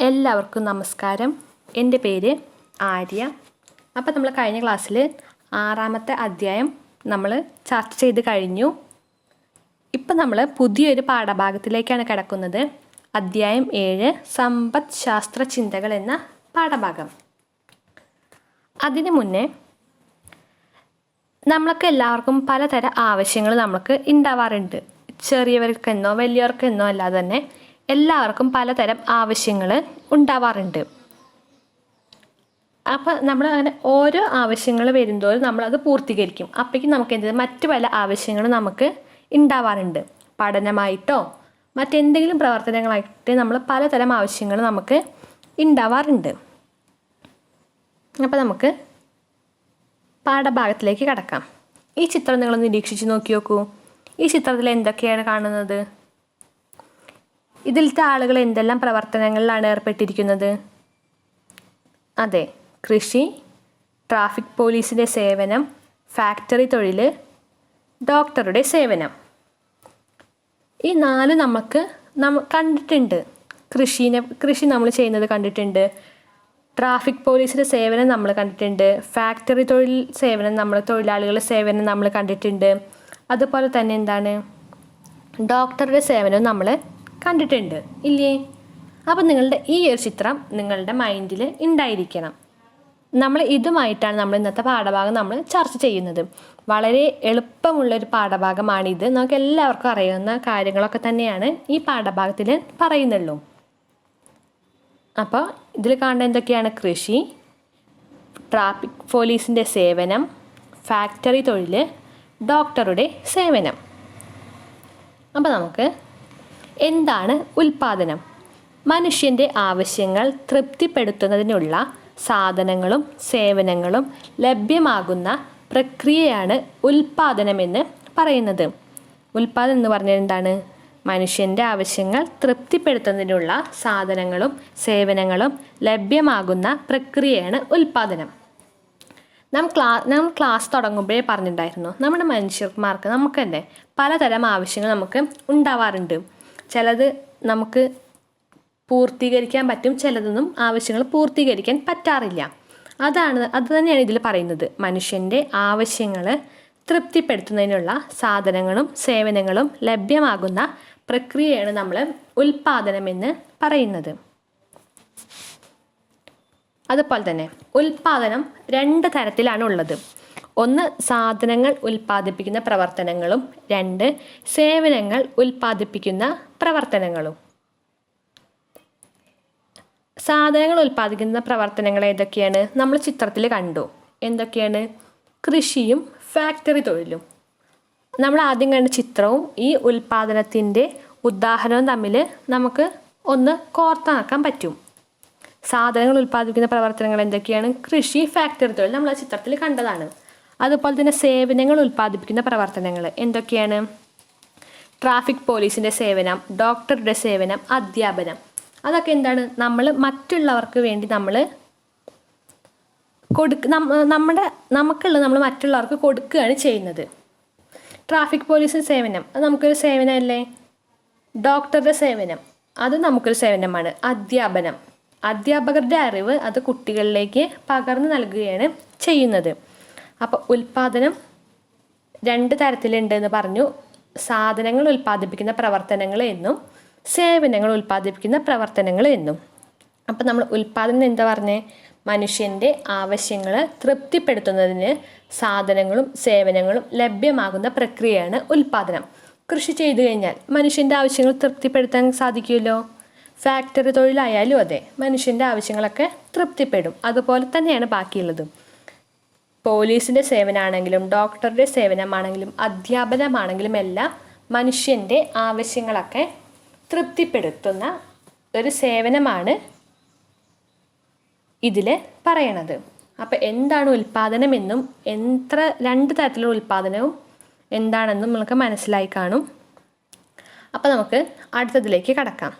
എല്ലാവർക്കും നമസ്കാരം. എന്റെ പേര് ആര്യ. അപ്പം നമ്മൾ കഴിഞ്ഞ ക്ലാസ്സിൽ ആറാമത്തെ അധ്യായം നമ്മൾ ചർച്ച ചെയ്ത് കഴിഞ്ഞു. ഇപ്പം നമ്മൾ പുതിയൊരു പാഠഭാഗത്തിലേക്കാണ് കിടക്കുന്നത്. അധ്യായം ഏഴ് സമ്പദ് ശാസ്ത്ര ചിന്തകൾ എന്ന പാഠഭാഗം. അതിനു മുന്നേ നമ്മൾക്ക് എല്ലാവർക്കും പലതരം ആവശ്യങ്ങൾ നമുക്ക് ഉണ്ടാവാറുണ്ട്. ചെറിയവർക്കെന്നോ വലിയവർക്കെന്നോ അല്ലാതെ തന്നെ എല്ലാവർക്കും പലതരം ആവശ്യങ്ങൾ ഉണ്ടാവാറുണ്ട്. അപ്പം നമ്മൾ അങ്ങനെ ഓരോ ആവശ്യങ്ങൾ വരുന്തോറും നമ്മളത് പൂർത്തീകരിക്കും. അപ്പോഴേക്കും നമുക്ക് എന്ത് മറ്റു പല ആവശ്യങ്ങളും നമുക്ക് ഉണ്ടാവാറുണ്ട്. പഠനമായിട്ടോ മറ്റെന്തെങ്കിലും പ്രവർത്തനങ്ങളായിട്ട് നമ്മൾ പലതരം ആവശ്യങ്ങൾ നമുക്ക് ഉണ്ടാവാറുണ്ട്. അപ്പോൾ നമുക്ക് പാഠഭാഗത്തിലേക്ക് കടക്കാം. ഈ ചിത്രം നിങ്ങൾ നിരീക്ഷിച്ച് നോക്കി നോക്കൂ. ഈ ചിത്രത്തിൽ എന്തൊക്കെയാണ് കാണുന്നത്? ഇതിലത്തെ ആളുകൾ എന്തെല്ലാം പ്രവർത്തനങ്ങളിലാണ് ഏർപ്പെട്ടിരിക്കുന്നത്? അതെ കൃഷി ട്രാഫിക് പോലീസിന്റെ സേവനം ഫാക്ടറി തൊഴിൽ ഡോക്ടറുടെ സേവനം. ഈ നാല് നമുക്ക് നമ്മ കണ്ടിട്ടുണ്ട്. കൃഷിനെ കൃഷി നമ്മൾ ചെയ്യുന്നത് കണ്ടിട്ടുണ്ട്. ട്രാഫിക് പോലീസിന്റെ സേവനം നമ്മൾ കണ്ടിട്ടുണ്ട്. ഫാക്ടറി തൊഴിൽ സേവനം നമ്മൾ തൊഴിലാളികളുടെ സേവനം നമ്മൾ കണ്ടിട്ടുണ്ട്. അതുപോലെ തന്നെ എന്താണ്? ഡോക്ടറുടെ സേവനവും നമ്മൾ കണ്ടിട്ടുണ്ട്. ഇല്ലേ? അപ്പം നിങ്ങളുടെ ഈ ഒരു ചിത്രം നിങ്ങളുടെ മൈൻഡിൽ ഉണ്ടായിരിക്കണം. നമ്മൾ ഇതുമായിട്ടാണ് നമ്മൾ ഇന്നത്തെ പാഠഭാഗം നമ്മൾ ചർച്ച ചെയ്യുന്നത്. വളരെ എളുപ്പമുള്ളൊരു പാഠഭാഗമാണിത്. നമുക്ക് എല്ലാവർക്കും അറിയാവുന്ന കാര്യങ്ങളൊക്കെ തന്നെയാണ് ഈ പാഠഭാഗത്തിൽ പറയുന്നുള്ളൂ. അപ്പോൾ ഇതിൽ കാണുന്ന എന്തൊക്കെയാണ്? കൃഷി ട്രാഫിക് പോലീസിന്റെ സേവനം ഫാക്ടറി തൊഴിൽ ഡോക്ടറുടെ സേവനം. അപ്പോൾ നമുക്ക് എന്താണ് ഉൽപാദനം? മനുഷ്യന്റെ ആവശ്യങ്ങൾ തൃപ്തിപ്പെടുത്തുന്നതിനുള്ള സാധനങ്ങളും സേവനങ്ങളും ലഭ്യമാകുന്ന പ്രക്രിയയാണ് ഉൽപാദനമെന്ന് പറയുന്നത്. ഉൽപാദനം എന്ന് പറഞ്ഞാൽ എന്താണ്? മനുഷ്യന്റെ ആവശ്യങ്ങൾ തൃപ്തിപ്പെടുത്തുന്നതിനുള്ള സാധനങ്ങളും സേവനങ്ങളും ലഭ്യമാകുന്ന പ്രക്രിയയാണ് ഉൽപാദനം. നാം ക്ലാ നാം ക്ലാസ് തുടങ്ങുമ്പോഴേ പറഞ്ഞിട്ടുണ്ടായിരുന്നു നമ്മുടെ മനുഷ്യന്മാർക്ക് നമുക്ക് തന്നെ പലതരം ആവശ്യങ്ങൾ നമുക്ക് ഉണ്ടാവാറുണ്ട്. ചിലത് നമുക്ക് പൂർത്തീകരിക്കാൻ പറ്റും ചിലതൊന്നും ആവശ്യങ്ങൾ പൂർത്തീകരിക്കാൻ പറ്റാറില്ല. അതാണ് അത് തന്നെയാണ് ഇതിൽ പറയുന്നത്. മനുഷ്യന്റെ ആവശ്യങ്ങൾ തൃപ്തിപ്പെടുത്തുന്നതിനുള്ള സാധനങ്ങളും സേവനങ്ങളും ലഭ്യമാകുന്ന പ്രക്രിയയാണ് നമ്മൾ ഉൽപാദനമെന്ന് പറയുന്നത്. അതുപോലെ തന്നെ ഉൽപാദനം രണ്ട് തരത്തിലാണ് ഉള്ളത്. ഒന്ന് സാധനങ്ങൾ ഉൽപ്പാദിപ്പിക്കുന്ന പ്രവർത്തനങ്ങളും. രണ്ട് സേവനങ്ങൾ ഉൽപ്പാദിപ്പിക്കുന്ന പ്രവർത്തനങ്ങളും. സാധനങ്ങൾ ഉൽപ്പാദിക്കുന്ന പ്രവർത്തനങ്ങൾ ഏതൊക്കെയാണ്? നമ്മൾ ചിത്രത്തിൽ കണ്ടു. എന്തൊക്കെയാണ്? കൃഷിയും ഫാക്ടറി തൊഴിലും. നമ്മൾ ആദ്യം കണ്ട ചിത്രവും ഈ ഉൽപ്പാദനത്തിന്റെ ഉദാഹരണവും തമ്മിൽ നമുക്ക് ഒന്ന് കോർത്താക്കാൻ പറ്റും. സാധനങ്ങൾ ഉൽപ്പാദിപ്പിക്കുന്ന പ്രവർത്തനങ്ങൾ എന്തൊക്കെയാണ്? കൃഷി ഫാക്ടറി തൊഴിൽ നമ്മൾ ആ ചിത്രത്തിൽ കണ്ടതാണ്. അതുപോലെ തന്നെ സേവനങ്ങൾ ഉൽപ്പാദിപ്പിക്കുന്ന പ്രവർത്തനങ്ങൾ എന്തൊക്കെയാണ്? ട്രാഫിക് പോലീസിന്റെ സേവനം ഡോക്ടറുടെ സേവനം അധ്യാപനം. അതൊക്കെ എന്താണ്? നമ്മൾ മറ്റുള്ളവർക്ക് വേണ്ടി നമ്മൾ കൊടുക്ക നമ്മുടെ നമുക്കുള്ള നമ്മൾ മറ്റുള്ളവർക്ക് കൊടുക്കുകയാണ് ചെയ്യുന്നത്. ട്രാഫിക് പോലീസിന്റെ സേവനം. അത് നമുക്കൊരു സേവനമല്ലേ? ഡോക്ടറുടെ സേവനം. അത് നമുക്കൊരു സേവനമാണ്. അധ്യാപനം. അധ്യാപകരുടെ അറിവ് അത് കുട്ടികളിലേക്ക് പകർന്നു നൽകുകയാണ് ചെയ്യുന്നത്. അപ്പോൾ ഉൽപാദനം രണ്ട് തരത്തിലുണ്ട് എന്ന് പറഞ്ഞു. സാധനങ്ങൾ ഉൽപ്പാദിപ്പിക്കുന്ന പ്രവർത്തനങ്ങൾ എന്നും സേവനങ്ങൾ ഉൽപ്പാദിപ്പിക്കുന്ന പ്രവർത്തനങ്ങൾ എന്നും. അപ്പം നമ്മൾ ഉൽപ്പാദനം എന്താ പറഞ്ഞേ? മനുഷ്യന്റെ ആവശ്യങ്ങൾ തൃപ്തിപ്പെടുത്തുന്നതിന് സാധനങ്ങളും സേവനങ്ങളും ലഭ്യമാകുന്ന പ്രക്രിയയാണ് ഉൽപ്പാദനം. കൃഷി ചെയ്തു കഴിഞ്ഞാൽ മനുഷ്യന്റെ ആവശ്യങ്ങൾ തൃപ്തിപ്പെടുത്താൻ സാധിക്കുമല്ലോ? ഫാക്ടറി തൊഴിലായാലും അതെ മനുഷ്യന്റെ ആവശ്യങ്ങളൊക്കെ തൃപ്തിപ്പെടും. അതുപോലെ തന്നെയാണ് ബാക്കിയുള്ളത്. പോലീസിന്റെ സേവനമാണെങ്കിലും ഡോക്ടറുടെ സേവനമാണെങ്കിലും അധ്യാപനമാണെങ്കിലും എല്ലാം മനുഷ്യന്റെ ആവശ്യങ്ങളൊക്കെ തൃപ്തിപ്പെടുത്തുന്ന ഒരു സേവനമാണ് ഇതിൽ പറയണത്. അപ്പോൾ എന്താണ് ഉൽപ്പാദനമെന്നും എത്ര രണ്ട് തരത്തിലുള്ള ഉൽപ്പാദനവും എന്താണെന്നും നമുക്ക് മനസ്സിലായി കാണും. അപ്പോൾ നമുക്ക് അടുത്തതിലേക്ക് കടക്കാം.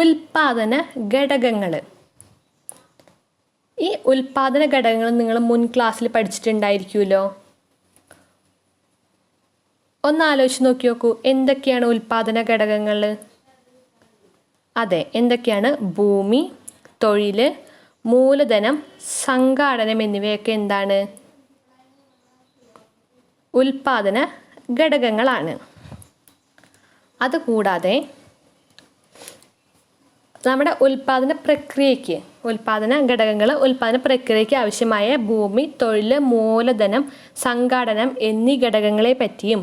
ഉൽപ്പാദന ഘടകങ്ങൾ ഉൽപാദന ഘടകങ്ങൾ നിങ്ങൾ മുൻ ക്ലാസ്സിൽ പഠിച്ചിട്ടുണ്ടായിരിക്കുമല്ലോ? ഒന്ന് ആലോചിച്ച് നോക്കി നോക്കൂ. എന്തൊക്കെയാണ് ഉൽപാദന ഘടകങ്ങൾ? അതെ എന്തൊക്കെയാണ്? ഭൂമി തൊഴിൽ മൂലധനം സംഘാടനം എന്നിവയൊക്കെ എന്താണ്? ഉൽപാദന ഘടകങ്ങളാണ്. അതുകൂടാതെ നമ്മുടെ ഉൽപാദന പ്രക്രിയയ്ക്ക് ഉൽപാദന ഘടകങ്ങൾ ഉൽപാദന പ്രക്രിയയ്ക്ക് ആവശ്യമായ ഭൂമി തൊഴിൽ മൂലധനം സംഘാടനം എന്നീ ഘടകങ്ങളെ പറ്റിയും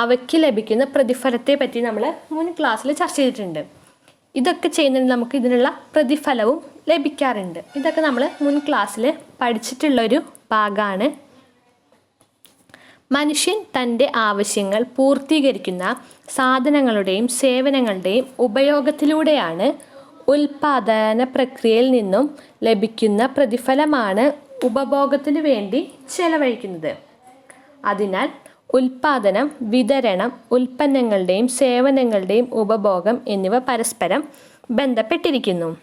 അവയ്ക്ക് ലഭിക്കുന്ന പ്രതിഫലത്തെ പറ്റി നമ്മൾ മുൻ ക്ലാസ്സിൽ ചർച്ച ചെയ്തിട്ടുണ്ട്. ഇതൊക്കെ ചെയ്യുന്നതിന് നമുക്ക് ഇതിനുള്ള പ്രതിഫലവും ലഭിക്കാറുണ്ട്. ഇതൊക്കെ നമ്മൾ മുൻ ക്ലാസ്സിൽ പഠിച്ചിട്ടുള്ളൊരു ഭാഗമാണ് മനുഷ്യൻ തന്റെ ആവശ്യങ്ങൾ പൂർത്തീകരിക്കുന്ന സാധനങ്ങളുടെയും സേവനങ്ങളുടെയും ഉപയോഗത്തിലൂടെയാണ് ഉൽപാദന പ്രക്രിയയിൽ നിന്നും ലഭിക്കുന്ന പ്രതിഫലമാണ് ഉപഭോഗത്തിനു വേണ്ടി ചെലവഴിക്കുന്നത്. അതിനാൽ ഉൽപാദനം വിതരണം ഉൽപ്പന്നങ്ങളുടെയും സേവനങ്ങളുടെയും ഉപഭോഗം എന്നിവ പരസ്പരം ബന്ധപ്പെട്ടിരിക്കുന്നു.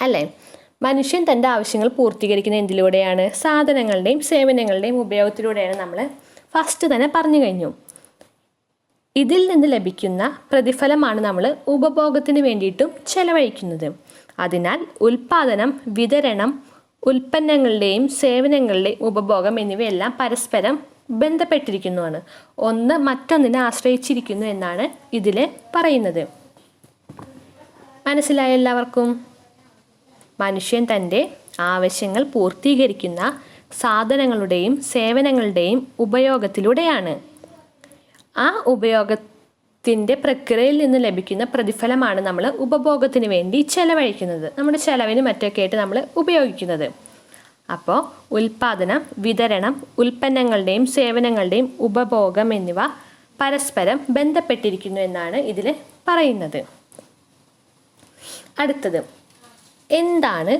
അല്ലേ? മനുഷ്യൻ തന്റെ ആവശ്യങ്ങൾ പൂർത്തീകരിക്കുന്ന എന്തിലൂടെയാണ്? സാധനങ്ങളുടെയും സേവനങ്ങളുടെയും ഉപയോഗത്തിലൂടെയാണ് നമ്മൾ ഫസ്റ്റ് തന്നെ പറഞ്ഞു കഴിഞ്ഞു. ഇതിൽ നിന്ന് ലഭിക്കുന്ന പ്രതിഫലമാണ് നമ്മൾ ഉപഭോഗത്തിന് വേണ്ടിയിട്ടും ചെലവഴിക്കുന്നത്. അതിനാൽ ഉൽപാദനം വിതരണം ഉൽപ്പന്നങ്ങളുടെയും സേവനങ്ങളുടെയും ഉപഭോഗം എന്നിവയെല്ലാം പരസ്പരം ബന്ധപ്പെട്ടിരിക്കുന്നതാണ് ഒന്ന് മറ്റൊന്നിനെ ആശ്രയിച്ചിരിക്കുന്നു എന്നാണ് ഇതിൽ പറയുന്നത്. മനസ്സിലായ എല്ലാവർക്കും? മനുഷ്യൻ തന്റെ ആവശ്യങ്ങൾ പൂർത്തീകരിക്കുന്ന സാധനങ്ങളുടെയും സേവനങ്ങളുടെയും ഉപയോഗത്തിലൂടെയാണ്. ആ ഉപയോഗത്തിന്റെ പ്രക്രിയയിൽ നിന്ന് ലഭിക്കുന്ന പ്രതിഫലമാണ് നമ്മൾ ഉപഭോഗത്തിന് വേണ്ടി ചെലവഴിക്കുന്നത്. നമ്മുടെ ചെലവിന് മറ്റൊക്കെ ആയിട്ട് നമ്മൾ ഉപയോഗിക്കുന്നത്. അപ്പോൾ ഉൽപാദനം വിതരണം ഉൽപ്പന്നങ്ങളുടെയും സേവനങ്ങളുടെയും ഉപഭോഗം എന്നിവ പരസ്പരം ബന്ധപ്പെട്ടിരിക്കുന്നു എന്നാണ് ഇതിൽ പറയുന്നത്. അടുത്തത് എന്താണ്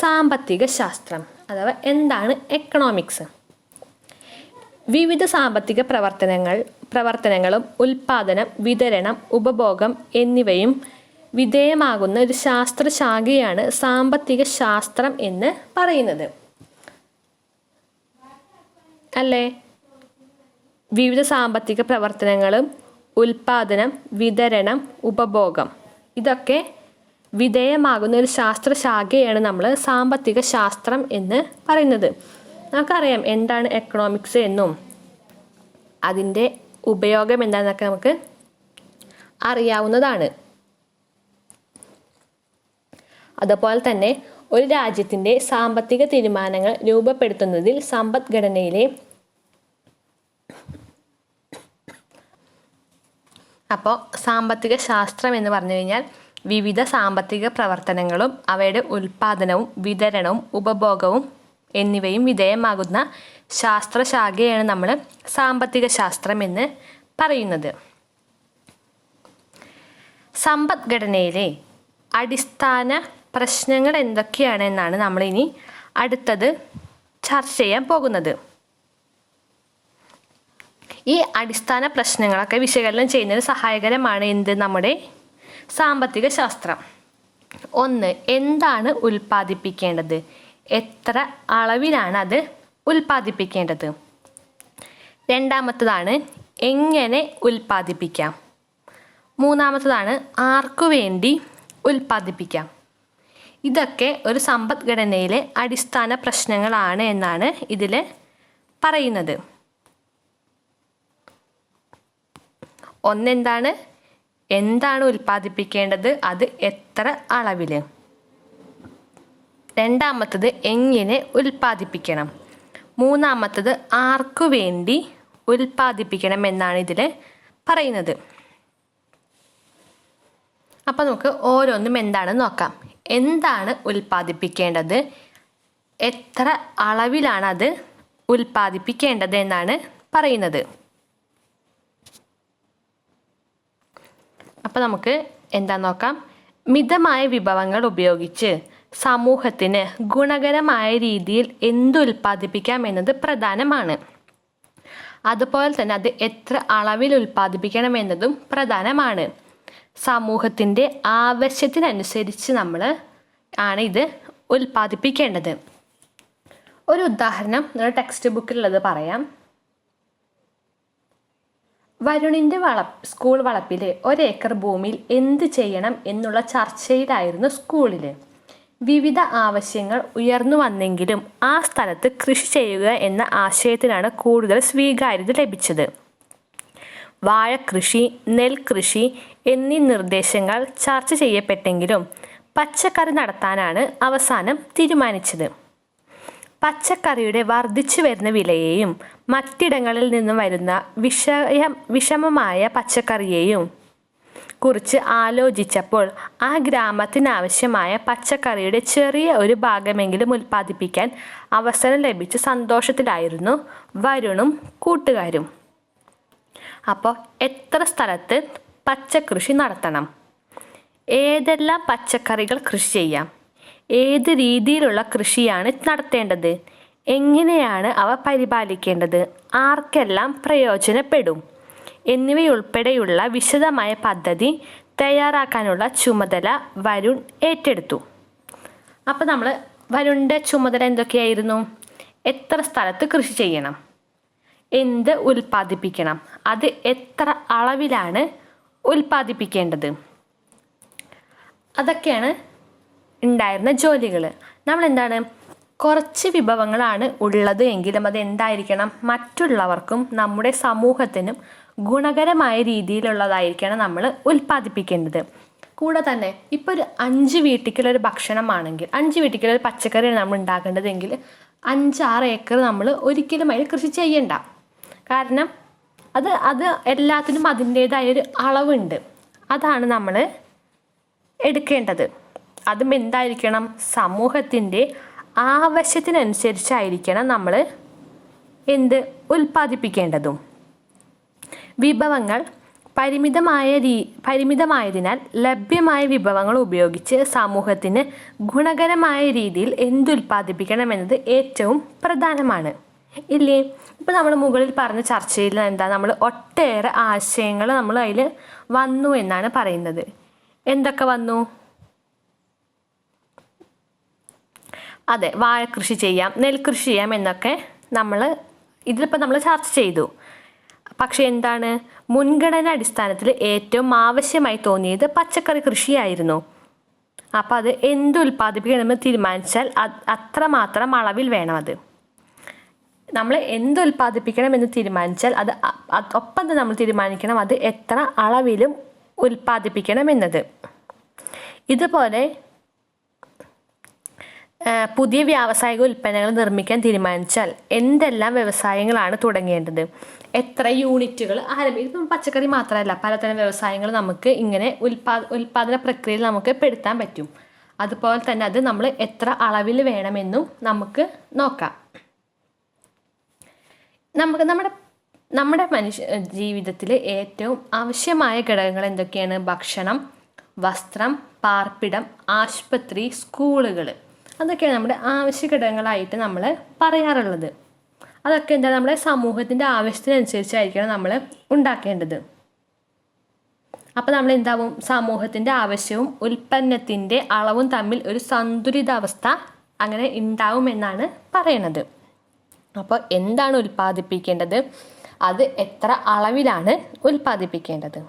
സാമ്പത്തിക ശാസ്ത്രം? അഥവാ എന്താണ് എക്കണോമിക്സ് വിവിധ സാമ്പത്തിക പ്രവർത്തനങ്ങൾ പ്രവർത്തനങ്ങളും ഉൽപാദനം വിതരണം ഉപഭോഗം എന്നിവയും വിധേയമാകുന്ന ഒരു ശാസ്ത്രശാഖയാണ് സാമ്പത്തിക ശാസ്ത്രം എന്ന് പറയുന്നത്. അല്ലേ? വിവിധ സാമ്പത്തിക പ്രവർത്തനങ്ങളും ഉൽപാദനം വിതരണം ഉപഭോഗം ഇതൊക്കെ വിധേയമാകുന്ന ഒരു ശാസ്ത്രശാഖയാണ് നമ്മൾ സാമ്പത്തിക ശാസ്ത്രം എന്ന് പറയുന്നത്. നമുക്കറിയാം എന്താണ് എക്കണോമിക്സ് എന്നും. അതിന്റെ ഉപയോഗം എന്താണെന്നൊക്കെ നമുക്ക് അറിയാവുന്നതാണ്. അതുപോലെ തന്നെ ഒരു രാജ്യത്തിന്റെ സാമ്പത്തിക തീരുമാനങ്ങൾ രൂപപ്പെടുത്തുന്നതിൽ സമ്പദ്ഘടനയിലെ അപ്പോൾ സാമ്പത്തിക ശാസ്ത്രം എന്ന് പറഞ്ഞു കഴിഞ്ഞാൽ വിവിധ സാമ്പത്തിക പ്രവർത്തനങ്ങളും അവയുടെ ഉൽപാദനവും വിതരണവും ഉപഭോഗവും എന്നിവയും വിധേയമാകുന്ന ശാസ്ത്രശാഖയാണ് നമ്മൾ സാമ്പത്തിക ശാസ്ത്രം എന്ന് പറയുന്നത്. സമ്പദ്ഘടനയിലെ അടിസ്ഥാന പ്രശ്നങ്ങൾ എന്തൊക്കെയാണ് എന്നാണ് നമ്മളിനി അടുത്തത് ചർച്ച ചെയ്യാൻ പോകുന്നത്. ഈ അടിസ്ഥാന പ്രശ്നങ്ങളൊക്കെ വിശകലനം ചെയ്യുന്നതിന് സഹായകരമാണ് എന്ത്? നമ്മുടെ സാമ്പത്തിക ശാസ്ത്രം. ഒന്ന് എന്താണ് ഉൽപ്പാദിപ്പിക്കേണ്ടത്? എത്ര അളവിലാണ് അത് ഉൽപ്പാദിപ്പിക്കേണ്ടത്? രണ്ടാമത്തതാണ് എങ്ങനെ ഉൽപ്പാദിപ്പിക്കാം? മൂന്നാമത്തതാണ് ആർക്കു വേണ്ടി ഉൽപ്പാദിപ്പിക്കാം? ഇതൊക്കെ ഒരു സമ്പദ്ഘടനയിലെ അടിസ്ഥാന പ്രശ്നങ്ങളാണ് എന്നാണ് ഇതിൽ പറയുന്നത്. ഒന്നെന്താണ്? എന്താണ് ഉൽപ്പാദിപ്പിക്കേണ്ടത്? അത് എത്ര അളവിൽ രണ്ടാമത്തത് എങ്ങനെ ഉൽപ്പാദിപ്പിക്കണം? മൂന്നാമത്തത് ആർക്കു വേണ്ടി ഉൽപ്പാദിപ്പിക്കണം എന്നാണ് ഇതിൽ പറയുന്നത്. അപ്പോൾ നമുക്ക് ഓരോന്നും എന്താണെന്ന് നോക്കാം. എന്താണ് ഉൽപ്പാദിപ്പിക്കേണ്ടത്? എത്ര അളവിലാണ് അത് ഉൽപ്പാദിപ്പിക്കേണ്ടത് എന്നാണ് പറയുന്നത്. അപ്പോൾ നമുക്ക് എന്താ നോക്കാം. മിതമായ വിഭവങ്ങൾ ഉപയോഗിച്ച് സമൂഹത്തിന് ഗുണകരമായ രീതിയിൽ എന്തുൽപ്പാദിപ്പിക്കാം എന്നത് പ്രധാനമാണ്. അതുപോലെ തന്നെ അത് എത്ര അളവിൽ ഉൽപ്പാദിപ്പിക്കണം എന്നതും പ്രധാനമാണ്. സമൂഹത്തിന്റെ ആവശ്യത്തിനനുസരിച്ച് നമ്മൾ ആണ് ഇത് ഉൽപ്പാദിപ്പിക്കേണ്ടത്. ഒരു ഉദാഹരണം ടെക്സ്റ്റ് ബുക്കിലുള്ളത് പറയാം. വരുണിന്റെ വള സ്കൂൾ വളപ്പിൽ ഒരേക്കർ ഭൂമിയിൽ എന്ത് ചെയ്യണം എന്നുള്ള ചർച്ചയിലായിരുന്നു സ്കൂളിൽ വിവിധ ആവശ്യങ്ങൾ ഉയർന്നു വന്നെങ്കിലും ആ സ്ഥലത്ത് കൃഷി ചെയ്യുക എന്ന ആശയത്തിനാണ് കൂടുതൽ സ്വീകാര്യത ലഭിച്ചത്. വാഴക്കൃഷി നെൽകൃഷി എന്നീ നിർദ്ദേശങ്ങൾ ചർച്ച ചെയ്യപ്പെട്ടെങ്കിലും പച്ചക്കറി നടത്താനാണ് അവസാനം തീരുമാനിച്ചത്. പച്ചക്കറിയുടെ വർദ്ധിച്ചു വരുന്ന വിലയെയും മറ്റിടങ്ങളിൽ നിന്നും വരുന്ന വിഷയ വിഷമമായ പച്ചക്കറിയെയും കുറിച്ച് ആലോചിച്ചപ്പോൾ ആ ഗ്രാമത്തിനാവശ്യമായ പച്ചക്കറിയുടെ ചെറിയ ഒരു ഭാഗമെങ്കിലും ഉൽപ്പാദിപ്പിക്കാൻ അവസരം ലഭിച്ച സന്തോഷത്തിലായിരുന്നു വരുണും കൂട്ടുകാരും. അപ്പോൾ എത്ര സ്ഥലത്ത് പച്ചക്കൃഷി നടത്തണം? ഏതെല്ലാം പച്ചക്കറികൾ കൃഷി ചെയ്യാം? ഏത് രീതിയിലുള്ള കൃഷിയാണ് നടത്തേണ്ടത്? എങ്ങനെയാണ് അവ പരിപാലിക്കേണ്ടത്? ആർക്കെല്ലാം പ്രയോജനപ്പെടും? എന്നിവയുൾപ്പെടെയുള്ള വിശദമായ പദ്ധതി തയ്യാറാക്കാനുള്ള ചുമതല വരുൺ ഏറ്റെടുത്തു. അപ്പോൾ നമ്മൾ വരുണിന്റെ ചുമതല എന്തൊക്കെയായിരുന്നു? എത്ര സ്ഥലത്ത് കൃഷി ചെയ്യണം? എന്ത് ഉൽപ്പാദിപ്പിക്കണം? അത് എത്ര അളവിലാണ് ഉൽപ്പാദിപ്പിക്കേണ്ടത്? അതൊക്കെയാണ് ഉണ്ടായിരുന്ന ജോലികൾ നമ്മൾ എന്താണ് കുറച്ച് വിഭവങ്ങളാണ് ഉള്ളത് എങ്കിലും അത് എന്തായിരിക്കണം മറ്റുള്ളവർക്കും നമ്മുടെ സമൂഹത്തിനും ഗുണകരമായ രീതിയിലുള്ളതായിരിക്കണം നമ്മൾ ഉൽപ്പാദിപ്പിക്കേണ്ടത്. കൂടെ തന്നെ ഇപ്പോൾ ഒരു അഞ്ച് വീട്ടിക്കുള്ളൊരു ഭക്ഷണമാണെങ്കിൽ അഞ്ച് വീട്ടിക്കുള്ളൊരു പച്ചക്കറിയാണ് നമ്മൾ ഉണ്ടാക്കേണ്ടതെങ്കിൽ അഞ്ചാറ് ഏക്കർ നമ്മൾ ഒരിക്കലും അതിൽ കൃഷി ചെയ്യണ്ട. കാരണം അത് അത് എല്ലാത്തിനും അതിന്റെതായൊരു അളവുണ്ട്. അതാണ് നമ്മൾ എടുക്കേണ്ടത്. അതും എന്തായിരിക്കണം? സമൂഹത്തിന്റെ ആവശ്യത്തിനനുസരിച്ചായിരിക്കണം നമ്മൾ എന്ത് ഉൽപ്പാദിപ്പിക്കേണ്ടതും. വിഭവങ്ങൾ പരിമിതമായ രീ പരിമിതമായതിനാൽ ലഭ്യമായ വിഭവങ്ങൾ ഉപയോഗിച്ച് സമൂഹത്തിന് ഗുണകരമായ രീതിയിൽ എന്തുൽപ്പാദിപ്പിക്കണമെന്നത് ഏറ്റവും പ്രധാനമാണ്. ഇല്ലേ? ഇപ്പോൾ നമ്മൾ മുകളിൽ പറഞ്ഞ ചർച്ചയിൽ എന്താ? നമ്മൾ ഒട്ടേറെ ആശയങ്ങൾ നമ്മൾ അതിൽ വന്നു എന്നാണ് പറയുന്നത്. എന്തൊക്കെ വന്നു? അതെ വാഴ കൃഷി ചെയ്യാം നെൽകൃഷി ചെയ്യാം എന്നൊക്കെ നമ്മൾ ഇതിലിപ്പോൾ നമ്മൾ ചർച്ച ചെയ്തു. പക്ഷേ എന്താണ്? മുൻഗണന അടിസ്ഥാനത്തിൽ ഏറ്റവും ആവശ്യമായി തോന്നിയത് പച്ചക്കറി കൃഷിയായിരുന്നു. അപ്പോൾ അത് എന്ത് ഉൽപ്പാദിപ്പിക്കണമെന്ന് തീരുമാനിച്ചാൽ അത് അത്രമാത്രം അളവിൽ വേണം അത്. നമ്മൾ എന്ത് ഉൽപ്പാദിപ്പിക്കണമെന്ന് തീരുമാനിച്ചാൽ അത് ഒപ്പം തന്നെ നമ്മൾ തീരുമാനിക്കണം അത് എത്ര അളവിലും ഉൽപ്പാദിപ്പിക്കണം എന്നത്. ഇതുപോലെ പുതിയ വ്യാവസായിക ഉൽപ്പന്നങ്ങൾ നിർമ്മിക്കാൻ തീരുമാനിച്ചാൽ എന്തെല്ലാം വ്യവസായങ്ങളാണ് തുടങ്ങേണ്ടത്? എത്ര യൂണിറ്റുകൾ ആരംഭിക്കും പച്ചക്കറി മാത്രമല്ല പലതരം വ്യവസായങ്ങൾ നമുക്ക് ഇങ്ങനെ ഉൽപാ ഉൽപാദന പ്രക്രിയയിൽ നമുക്ക് പെടുത്താൻ പറ്റും. അതുപോലെ തന്നെ അത് നമ്മൾ എത്ര അളവിൽ വേണമെന്നും നമുക്ക് നോക്കാം. നമുക്ക് നമ്മുടെ നമ്മുടെ മനുഷ്യ ജീവിതത്തിൽ ഏറ്റവും ആവശ്യമായ ഘടകങ്ങൾ എന്തൊക്കെയാണ്? ഭക്ഷണം വസ്ത്രം പാർപ്പിടം ആശുപത്രി സ്കൂളുകൾ. അതൊക്കെയാണ് നമ്മുടെ ആവശ്യ ഘടകങ്ങളായിട്ട് നമ്മൾ പറയാറുള്ളത്. അതൊക്കെ എന്താ നമ്മുടെ സമൂഹത്തിന്റെ ആവശ്യത്തിനനുസരിച്ചായിരിക്കണം നമ്മൾ ഉണ്ടാക്കേണ്ടത്. അപ്പോൾ നമ്മൾ എന്താവും? സമൂഹത്തിന്റെ ആവശ്യവും ഉൽപ്പന്നത്തിന്റെ അളവും തമ്മിൽ ഒരു സന്തുലിതാവസ്ഥ അങ്ങനെ ഉണ്ടാവുമെന്നാണ് പറയണത്. അപ്പോൾ എന്താണ് ഉൽപ്പാദിപ്പിക്കേണ്ടത്? അത് എത്ര അളവിലാണ് ഉൽപ്പാദിപ്പിക്കേണ്ടത്?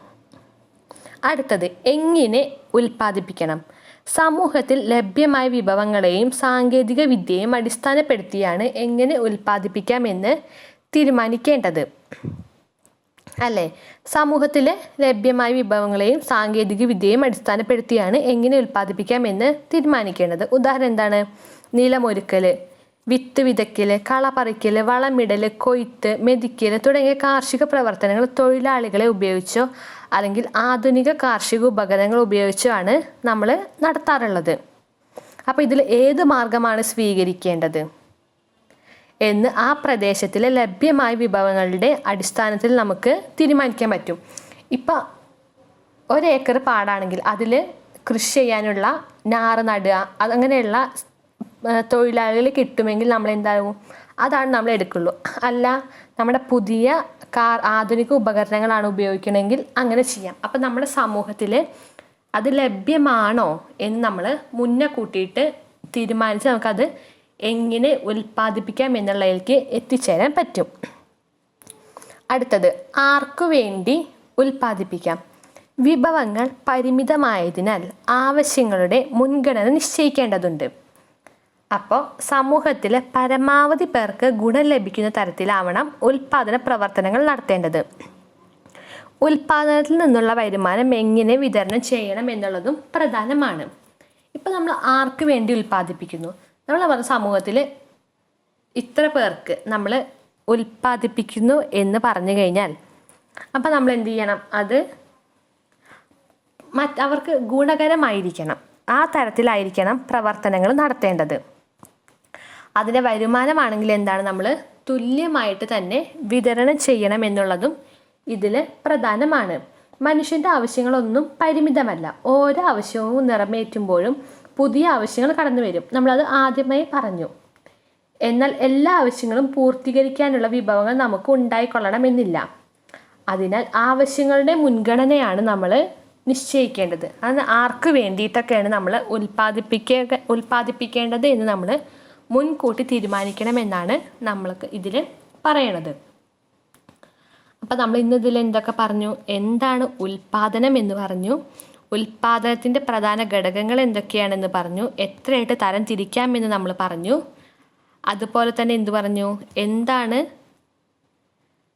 അടുത്തത് എങ്ങനെ ഉൽപ്പാദിപ്പിക്കണം? സമൂഹത്തിൽ ലഭ്യമായ വിഭവങ്ങളെയും സാങ്കേതിക വിദ്യയും അടിസ്ഥാനപ്പെടുത്തിയാണ് എങ്ങനെ ഉൽപ്പാദിപ്പിക്കാമെന്ന് തീരുമാനിക്കേണ്ടത്. അല്ലേ? സമൂഹത്തിലെ ലഭ്യമായ വിഭവങ്ങളെയും സാങ്കേതിക വിദ്യയും അടിസ്ഥാനപ്പെടുത്തിയാണ് എങ്ങനെ ഉൽപ്പാദിപ്പിക്കാമെന്ന് തീരുമാനിക്കേണ്ടത്. ഉദാഹരണം എന്താണ്? നിലമൊരുക്കൽ വിത്ത് വിതയ്ക്കൽ കള പറിക്കൽ വളമിടൽ കൊയ്ത്ത് മെതിക്കൽ തുടങ്ങിയ കാർഷിക പ്രവർത്തനങ്ങൾ തൊഴിലാളികളെ ഉപയോഗിച്ചോ അല്ലെങ്കിൽ ആധുനിക കാർഷിക ഉപകരണങ്ങൾ ഉപയോഗിച്ചാണ് നമ്മൾ നടത്താറുള്ളത്. അപ്പോൾ ഇതിൽ ഏത് മാർഗമാണ് സ്വീകരിക്കേണ്ടത്? എന്ന് ആ പ്രദേശത്തിലെ ലഭ്യമായ വിഭവങ്ങളുടെ അടിസ്ഥാനത്തിൽ നമുക്ക് തീരുമാനിക്കാൻ പറ്റും. ഇപ്പം ഒരേക്കർ പാടാണെങ്കിൽ അതിൽ കൃഷി ചെയ്യാനുള്ള ഞാറ് നടുക അതങ്ങനെയുള്ള തൊഴിലാളികൾ കിട്ടുമെങ്കിൽ നമ്മൾ എന്താകും അതാണ് നമ്മൾ എടുക്കുള്ളൂ. അല്ല നമ്മുടെ പുതിയ കാർ ആധുനിക ഉപകരണങ്ങളാണ് ഉപയോഗിക്കണമെങ്കിൽ അങ്ങനെ ചെയ്യാം. അപ്പം നമ്മുടെ സമൂഹത്തിൽ അത് ലഭ്യമാണോ എന്ന് നമ്മൾ മുന്നേ കൂട്ടിയിട്ട് തീരുമാനിച്ച് നമുക്കത് എങ്ങനെ ഉൽപ്പാദിപ്പിക്കാം എന്നുള്ളതിലേക്ക് എത്തിച്ചേരാൻ പറ്റും. അടുത്തത് ആർക്കു വേണ്ടി ഉൽപ്പാദിപ്പിക്കാം? വിഭവങ്ങൾ പരിമിതമായതിനാൽ ആവശ്യങ്ങളുടെ മുൻഗണന നിശ്ചയിക്കേണ്ടതുണ്ട്. അപ്പോൾ സമൂഹത്തിലെ പരമാവധി പേർക്ക് ഗുണം ലഭിക്കുന്ന തരത്തിലാവണം ഉൽപാദന പ്രവർത്തനങ്ങൾ നടത്തേണ്ടത്. ഉൽപാദനത്തിൽ നിന്നുള്ള വരുമാനം എങ്ങനെ വിതരണം ചെയ്യണം എന്നുള്ളതും പ്രധാനമാണ്. ഇപ്പോൾ നമ്മൾ ആർക്ക് വേണ്ടി ഉൽപ്പാദിപ്പിക്കുന്നു? നമ്മൾ പറഞ്ഞ സമൂഹത്തിൽ ഇത്ര പേർക്ക് നമ്മൾ ഉൽപ്പാദിപ്പിക്കുന്നു എന്ന് പറഞ്ഞു കഴിഞ്ഞാൽ അപ്പം നമ്മൾ എന്ത് ചെയ്യണം? അത് മറ്റ് അവർക്ക് ഗുണകരമായിരിക്കണം. ആ തരത്തിലായിരിക്കണം പ്രവർത്തനങ്ങൾ നടത്തേണ്ടത്. അതിന്റെ വരുമാനമാണെങ്കിൽ എന്താണ് നമ്മൾ തുല്യമായിട്ട് തന്നെ വിതരണം ചെയ്യണം എന്നുള്ളതും ഇതിൽ പ്രധാനമാണ്. മനുഷ്യന്റെ ആവശ്യങ്ങളൊന്നും പരിമിതമല്ല. ഓരോ ആവശ്യവും നിറമേറ്റുമ്പോഴും പുതിയ ആവശ്യങ്ങൾ കടന്നു വരും. നമ്മളത് ആദ്യമായി പറഞ്ഞു. എന്നാൽ എല്ലാ ആവശ്യങ്ങളും പൂർത്തീകരിക്കാനുള്ള വിഭവങ്ങൾ നമുക്ക് ഉണ്ടായിക്കൊള്ളണമെന്നില്ല അതിനാൽ ആവശ്യങ്ങളുടെ മുൻഗണനയാണ് നമ്മൾ നിശ്ചയിക്കേണ്ടത്. അത് ആർക്ക് വേണ്ടിയിട്ടൊക്കെയാണ് നമ്മൾ ഉൽപ്പാദിപ്പിക്കുക ഉൽപ്പാദിപ്പിക്കേണ്ടത് എന്ന് നമ്മൾ മുൻകൂട്ടി തീരുമാനിക്കണമെന്നാണ് നമ്മൾക്ക് ഇതിൽ പറയണത്. അപ്പോൾ നമ്മൾ ഇന്ന് ഇതിൽ എന്തൊക്കെ പറഞ്ഞു? എന്താണ് ഉൽപാദനം എന്ന് പറഞ്ഞു. ഉൽപാദനത്തിന്റെ പ്രധാന ഘടകങ്ങൾ എന്തൊക്കെയാണെന്ന് പറഞ്ഞു. എത്രയായിട്ട് തരം തിരിക്കാമെന്ന് നമ്മൾ പറഞ്ഞു. അതുപോലെ തന്നെ എന്തു പറഞ്ഞു? എന്താണ്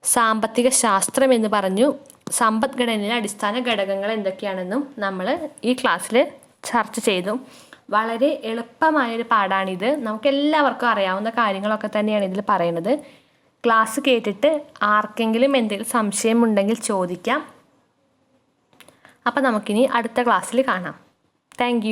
സാമ്പത്തിക ശാസ്ത്രം എന്ന് പറഞ്ഞു. സമ്പദ്ഘടനയിലെ അടിസ്ഥാന ഘടകങ്ങൾ എന്തൊക്കെയാണെന്നും നമ്മൾ ഈ ക്ലാസ്സിൽ ചർച്ച ചെയ്തു. വളരെ എളുപ്പമായൊരു പാടാണിത്. നമുക്ക് എല്ലാവർക്കും അറിയാവുന്ന കാര്യങ്ങളൊക്കെ തന്നെയാണ് ഇതിൽ പറയുന്നത്. ക്ലാസ് കേട്ടിട്ട് ആർക്കെങ്കിലും എന്തെങ്കിലും സംശയമുണ്ടെങ്കിൽ ചോദിക്കാം. അപ്പം നമുക്കിനി അടുത്ത ക്ലാസ്സിൽ കാണാം. താങ്ക്